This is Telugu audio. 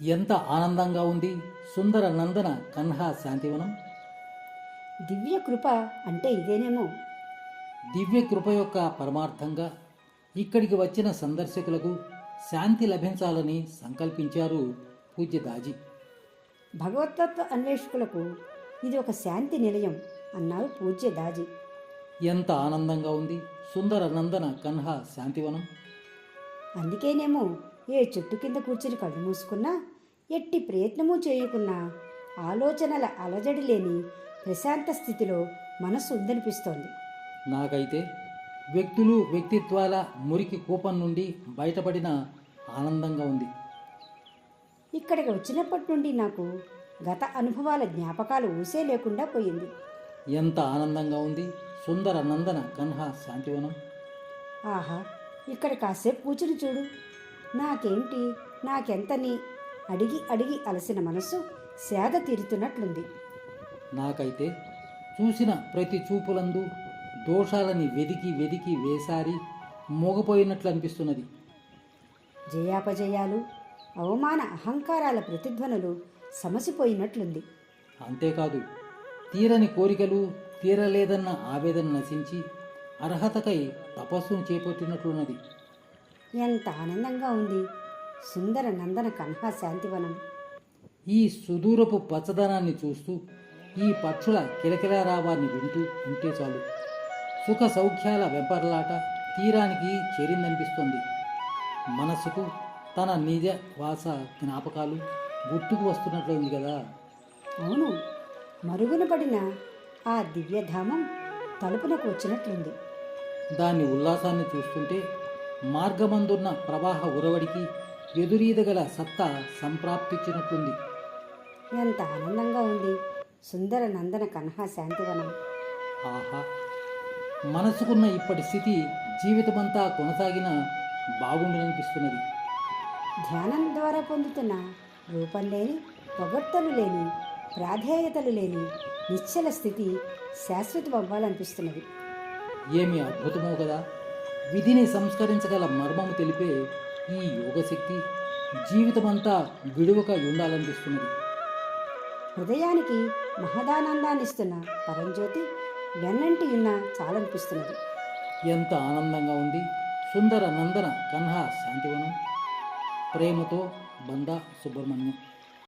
ఎంత ఆనందంగా ఉంది. సుందర నందన కన్హా శాంతివనం. దివ్య కృప అంటే ఇదేనేమో. దివ్య కృప యొక్క పరమార్థంగా ఇక్కడికి వచ్చిన సందర్శకులకు శాంతి లభించాలని సంకల్పించారు పూజ్య దాజీ భగవతత్వ అన్వేషకులకు ఇది ఒక శాంతి నిలయం అన్నారు పూజ్య దాజీ ఎంత ఆనందంగా ఉంది. సుందర నందన కన్హా శాంతివనం. అందుకేనేమో ఏ చెట్టు కింద కూర్చుని కళ్ళు మూసుకున్నా ఎట్టి ప్రయత్నము చేయకున్నా ఆలోచనల అలజడి లేని ప్రశాంత స్థితిలో మనస్సు ఉందనిపిస్తోంది. నాకైతే వ్యక్తులు వ్యక్తిత్వాల మురికి కూపం నుండి బయటపడిన ఆనందంగా ఉంది. ఇక్కడికి వచ్చినప్పటి నుండి నాకు గత అనుభవాల జ్ఞాపకాలు ఊసే లేకుండా పోయింది. ఎంత ఆనందంగా ఉంది. సుందర నందన కన్హా శాంతివనం. ఆహా ఇక్కడ కాసేపు కూర్చుని చూడు. నాకేంటి? నాకెంతని? అడిగి అడిగి అలసిన మనసు సేద తీరుతున్నట్లుంది. నాకైతే చూసిన ప్రతి చూపులందు దోషాలని వెదికి వెదికి వేసారి మోగపోయినట్లు అనిపిస్తున్నది జయాపజయాలు అవమాన అహంకారాల ప్రతిధ్వనులు సమసిపోయినట్లుంది. అంతేకాదు తీరని కోరికలు తీరలేదన్న ఆవేదన నశించి అర్హతకై తపస్సును చేపట్టినట్లున్నది. ఎంత ఆనందంగా ఉంది. సుందర నందన కన్హా శాంతివనం. ఈ సుదూరపు పచ్చదనాన్ని చూస్తూ ఈ పక్షుల కిలకిలారావాన్ని వింటూ ఉంటే చాలు. సుఖ సౌఖ్యాల వెంపర్లాట తీరానికి చేరిందనిపిస్తుంది. మనసుకు తన నిజ వాస జ్ఞాపకాలు గుర్తుకు వస్తున్నట్లు ఉంది కదా. అవును మరుగున పడిన ఆ దివ్యధామం తలుపునకు వచ్చినట్లుంది. దాని ఉల్లాసాన్ని చూస్తుంటే మార్గమందున్న ప్రవాహ ఉరవడికి ఎదురీదగల సత్తా సంప్రాప్తించినట్లుంది ఎంత ఆనందంగా ఉంది. సుందర నందన కన్హా శాంతివనం. ఆహా! మనసుకున్న ఇప్పటి స్థితి జీవితమంతా కొనసాగిన బాగుండనిపిస్తున్నది. ధ్యానం ద్వారా పొందుతున్న రూపం లేని పొగడ్తలు లేని ప్రాధేయతలు లేని నిశ్చల స్థితి శాశ్వతం అవ్వాలనిపిస్తున్నది ఏమి అద్భుతమో కదా! విధిని సంస్కరించగల మర్మము తెలిపే ఈ యోగశక్తి జీవితమంతా విడువక ఉండాలనిపిస్తున్నది. హృదయానికి మహదానందాన్నిస్తున్న పరంజ్యోతి వెన్నంటి ఉన్న చాలనిపిస్తున్నది. ఎంత ఆనందంగా ఉంది. సుందర నందన కన్హా శాంతివనం. ప్రేమతో బందా సుబ్రహ్మణ్యం.